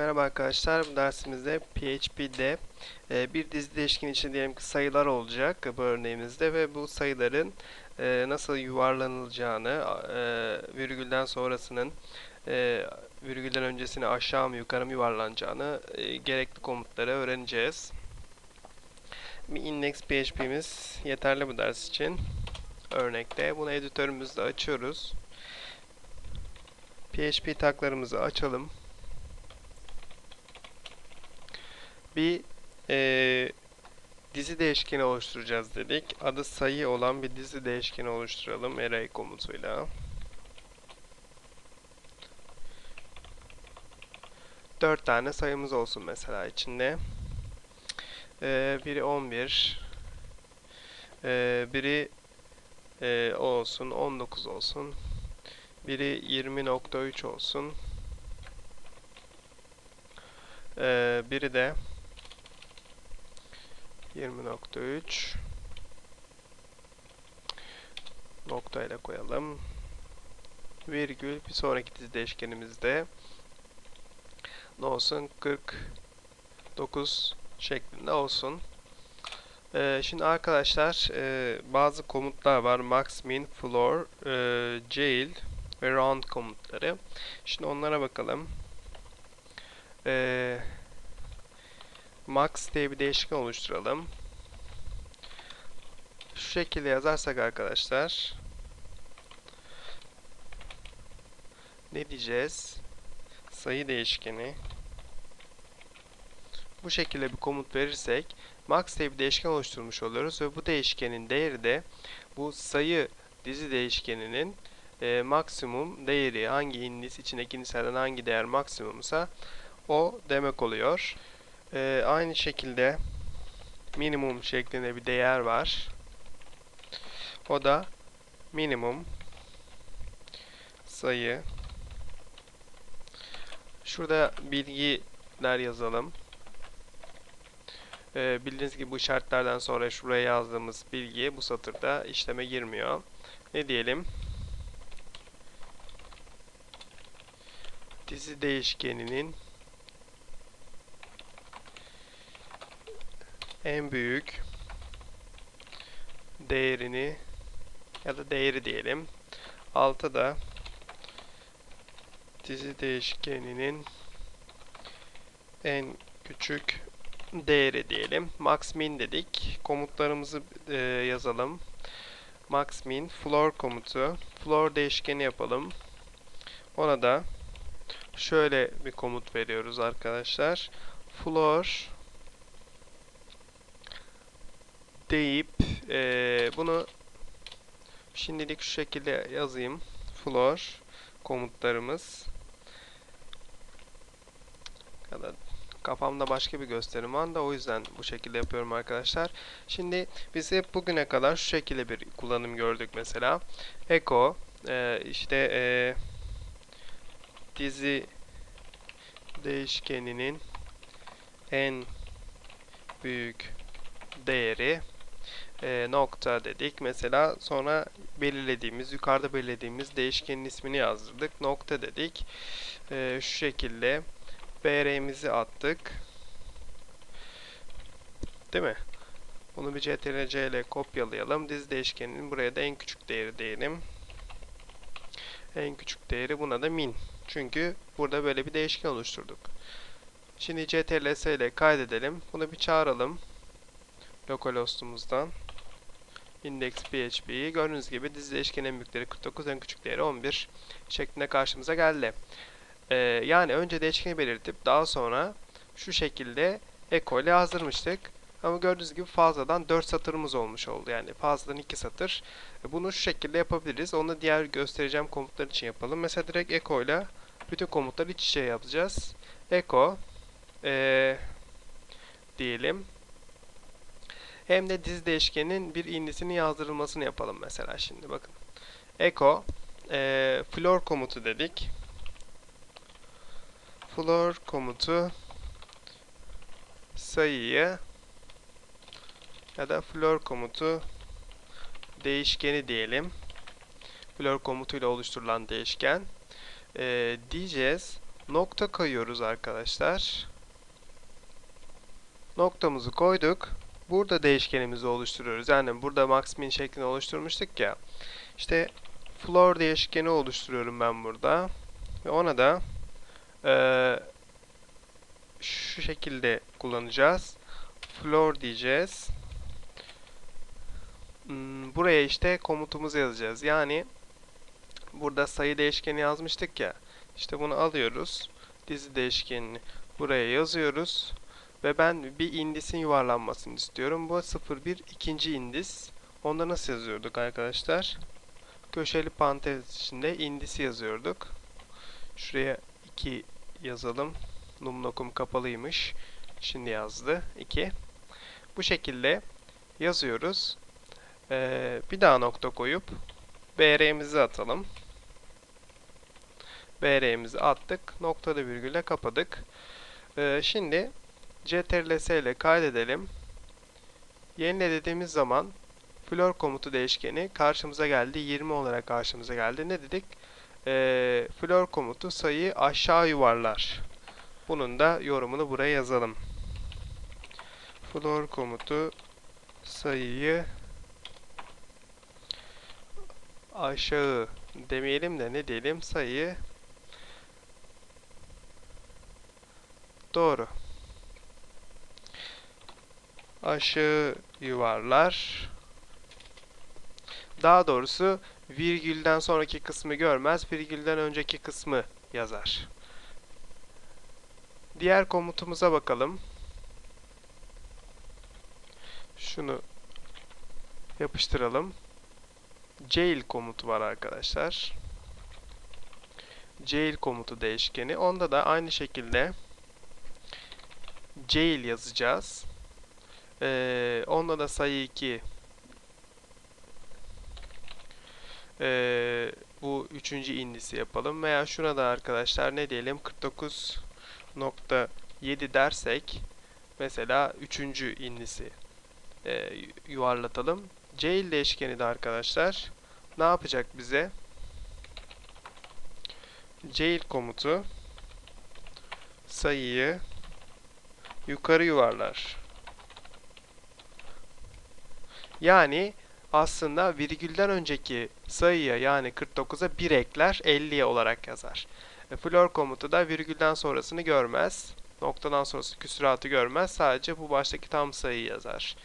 Merhaba arkadaşlar. Bu dersimizde PHP'de e, bir dizi değişken için diyelim ki sayılar olacak bu örneğimizde ve bu sayıların e, nasıl yuvarlanılacağını, e, virgülden sonrasının virgülden öncesine aşağı mı yukarı mı yuvarlanacağını gerekli komutları öğreneceğiz. Bir index PHP'miz yeterli bu ders için. Örnekte bunu editörümüzde açıyoruz. PHP taklarımızı açalım. Bir e, dizi değişkeni oluşturacağız dedik. Adı sayı olan bir dizi değişkeni oluşturalım array komutuyla. Dört tane sayımız olsun mesela içinde. E, biri 11, e, biri e, o olsun, 19 olsun, biri 20.3 olsun, e, biri de 20.3 nokta ile koyalım. Virgül bir sonraki dizi değişkenimizde ne olsun 49 şeklinde olsun. Ee, şimdi arkadaşlar e, bazı komutlar var. Max, min, floor, e, jail ve round komutları. Şimdi onlara bakalım. Eee max diye bir değişken oluşturalım. Şu şekilde yazarsak arkadaşlar ne diyeceğiz? Sayı değişkeni bu şekilde bir komut verirsek max diye bir değişken oluşturmuş oluyoruz ve bu değişkenin değeri de bu sayı dizi değişkeninin e, maksimum değeri hangi indis içindeki indislerden hangi değer maksimumsa o demek oluyor. Ee, aynı şekilde minimum şeklinde bir değer var. O da minimum sayı. Şurada bilgiler yazalım. Ee, bildiğiniz gibi bu şartlardan sonra şuraya yazdığımız bilgi bu satırda işleme girmiyor. Ne diyelim? Dizi değişkeninin en büyük değerini ya da değeri diyelim. 6 da dizi değişkeninin en küçük değeri diyelim. Max min dedik. Komutlarımızı e, yazalım. Max min floor komutu. Floor değişkeni yapalım. Ona da şöyle bir komut veriyoruz arkadaşlar. Floor deyip e, bunu şimdilik şu şekilde yazayım. Floor komutlarımız ya da kafamda başka bir gösterim var da o yüzden bu şekilde yapıyorum arkadaşlar. Şimdi biz hep bugüne kadar şu şekilde bir kullanım gördük mesela. Echo e, işte e, dizi değişkeninin en büyük değeri e, nokta dedik. Mesela sonra belirlediğimiz, yukarıda belirlediğimiz değişkenin ismini yazdırdık. Nokta dedik. E, şu şekilde BR'mizi attık. Değil mi? Bunu bir CTRL ile kopyalayalım. Diz değişkeninin buraya da en küçük değeri diyelim. En küçük değeri buna da min. Çünkü burada böyle bir değişken oluşturduk. Şimdi CTRL ile kaydedelim. Bunu bir çağıralım. Localhost'umuzdan index php'yi gördüğünüz gibi dizi değişken en büyükleri 49 en küçük değeri 11 şeklinde karşımıza geldi. Ee, yani önce değişkeni belirtip daha sonra şu şekilde echo ile yazdırmıştık. Ama gördüğünüz gibi fazladan 4 satırımız olmuş oldu. Yani fazladan 2 satır. Bunu şu şekilde yapabiliriz. Onu diğer göstereceğim komutlar için yapalım. Mesela direkt echo ile bütün komutları iç içe yapacağız. Echo ee, diyelim hem de diz değişkenin bir indisinin yazdırılmasını yapalım mesela şimdi bakın. Echo e, floor komutu dedik. Floor komutu sayıyı ya da floor komutu değişkeni diyelim. Floor komutuyla oluşturulan değişken. E, diyeceğiz Nokta koyuyoruz arkadaşlar. Noktamızı koyduk. Burada değişkenimizi oluşturuyoruz. Yani burada max min şeklini oluşturmuştuk ya. İşte floor değişkeni oluşturuyorum ben burada. Ve ona da eee, şu şekilde kullanacağız. Floor diyeceğiz. Hmm, Buraya işte komutumuzu yazacağız. Yani burada sayı değişkeni yazmıştık ya. İşte bunu alıyoruz. Dizi değişkenini buraya yazıyoruz. Ve ben bir indisin yuvarlanmasını istiyorum. Bu 01 ikinci indis. Onda nasıl yazıyorduk arkadaşlar? Köşeli parantez içinde indisi yazıyorduk. Şuraya 2 yazalım. Numlokum kapalıymış. Şimdi yazdı. 2. Bu şekilde yazıyoruz. Ee, bir daha nokta koyup BR'mizi atalım. BR'mizi attık. Noktalı virgülle kapadık. Ee, şimdi CTRL-S ile kaydedelim. Yenile dediğimiz zaman floor komutu değişkeni karşımıza geldi. 20 olarak karşımıza geldi. Ne dedik? Ee, floor komutu sayıyı aşağı yuvarlar. Bunun da yorumunu buraya yazalım. Floor komutu sayıyı aşağı demeyelim de ne diyelim sayıyı doğru aşağı yuvarlar daha doğrusu virgülden sonraki kısmı görmez virgülden önceki kısmı yazar diğer komutumuza bakalım şunu yapıştıralım jail komutu var arkadaşlar. Jail komutu değişkeni. Onda da aynı şekilde jail yazacağız. Ee, onda da sayı 2 ee, bu üçüncü indisi yapalım. Veya şuna da arkadaşlar ne diyelim 49.7 dersek mesela üçüncü indisi e, yuvarlatalım. Jail değişkeni de arkadaşlar ne yapacak bize? Jail komutu sayıyı yukarı yuvarlar. Yani aslında virgülden önceki sayıya yani 49'a 1 ekler 50'ye olarak yazar. E, floor komutu da virgülden sonrasını görmez. Noktadan sonrası küsuratı görmez. Sadece bu baştaki tam sayıyı yazar.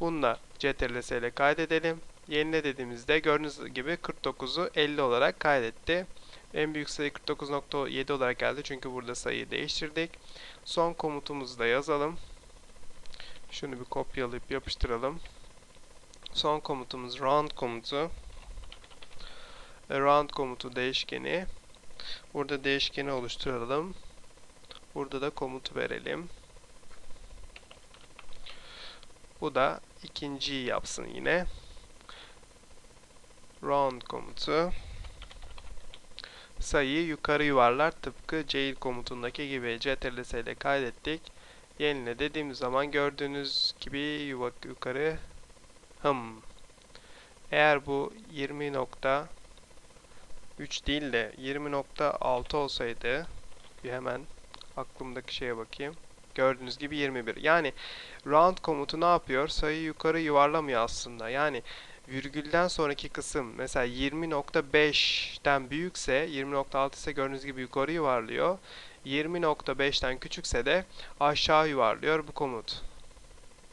Bununla CTRL-S ile kaydedelim. Yenile dediğimizde gördüğünüz gibi 49'u 50 olarak kaydetti. En büyük sayı 49.7 olarak geldi çünkü burada sayıyı değiştirdik. Son komutumuzu da yazalım. Şunu bir kopyalayıp yapıştıralım. Son komutumuz round komutu. E, round komutu değişkeni. Burada değişkeni oluşturalım. Burada da komutu verelim. Bu da ikinciyi yapsın yine. Round komutu sayıyı yukarı yuvarlar tıpkı jail komutundaki gibi ctrl ile kaydettik. Yenile dediğimiz zaman gördüğünüz gibi yukarı hım. Eğer bu 20.3 değil de 20.6 olsaydı bir hemen aklımdaki şeye bakayım. Gördüğünüz gibi 21. Yani round komutu ne yapıyor? Sayıyı yukarı yuvarlamıyor aslında. Yani virgülden sonraki kısım mesela 20.5'ten büyükse 20.6 ise gördüğünüz gibi yukarı yuvarlıyor. 20.5'ten küçükse de aşağı yuvarlıyor bu komut.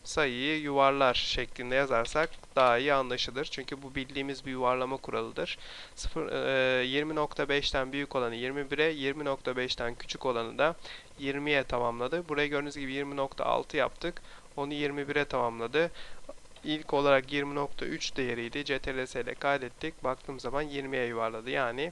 Sayıyı yuvarlar şeklinde yazarsak daha iyi anlaşılır. Çünkü bu bildiğimiz bir yuvarlama kuralıdır. 0, e, 20.5'ten büyük olanı 21'e, 20.5'ten küçük olanı da 20'ye tamamladı. Buraya gördüğünüz gibi 20.6 yaptık. Onu 21'e tamamladı. İlk olarak 20.3 değeriydi. CTRL ile kaydettik. Baktığım zaman 20'ye yuvarladı. Yani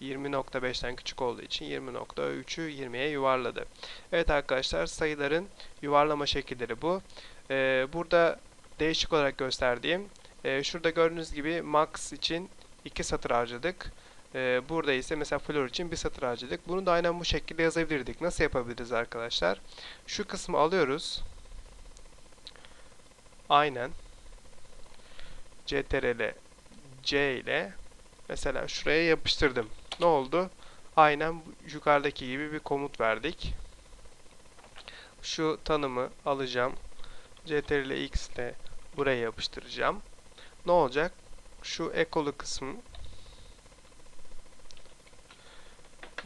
20.5'ten küçük olduğu için 20.3'ü 20'ye yuvarladı. Evet arkadaşlar sayıların yuvarlama şekilleri bu. Ee, burada değişik olarak gösterdiğim e, şurada gördüğünüz gibi max için 2 satır harcadık. Ee, burada ise mesela floor için bir satır harcadık. Bunu da aynen bu şekilde yazabilirdik. Nasıl yapabiliriz arkadaşlar? Şu kısmı alıyoruz. Aynen. CTRL C ile mesela şuraya yapıştırdım. Ne oldu? aynen yukarıdaki gibi bir komut verdik. Şu tanımı alacağım. Ctrl x ile buraya yapıştıracağım. Ne olacak? Şu ekolu kısmı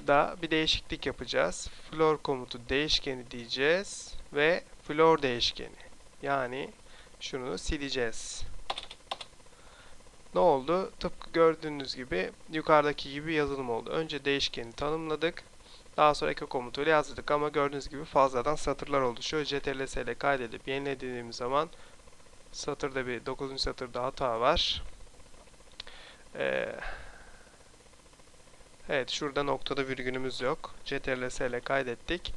da bir değişiklik yapacağız. Floor komutu değişkeni diyeceğiz ve floor değişkeni. Yani şunu sileceğiz. Ne oldu? Tıpkı gördüğünüz gibi yukarıdaki gibi yazılım oldu. Önce değişkeni tanımladık. Daha sonra eko komutuyla yazdık ama gördüğünüz gibi fazladan satırlar oluşuyor. CTRL-S ile kaydedip yenilediğimiz zaman satırda bir 9. satırda hata var. Ee, evet şurada noktada virgülümüz yok. CTRL-S ile kaydettik.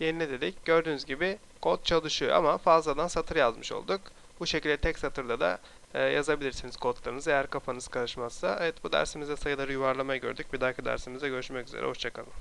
Yenile dedik. Gördüğünüz gibi kod çalışıyor ama fazladan satır yazmış olduk. Bu şekilde tek satırda da e, yazabilirsiniz kodlarınızı eğer kafanız karışmazsa. Evet bu dersimizde sayıları yuvarlamayı gördük. Bir dahaki dersimizde görüşmek üzere. Hoşçakalın.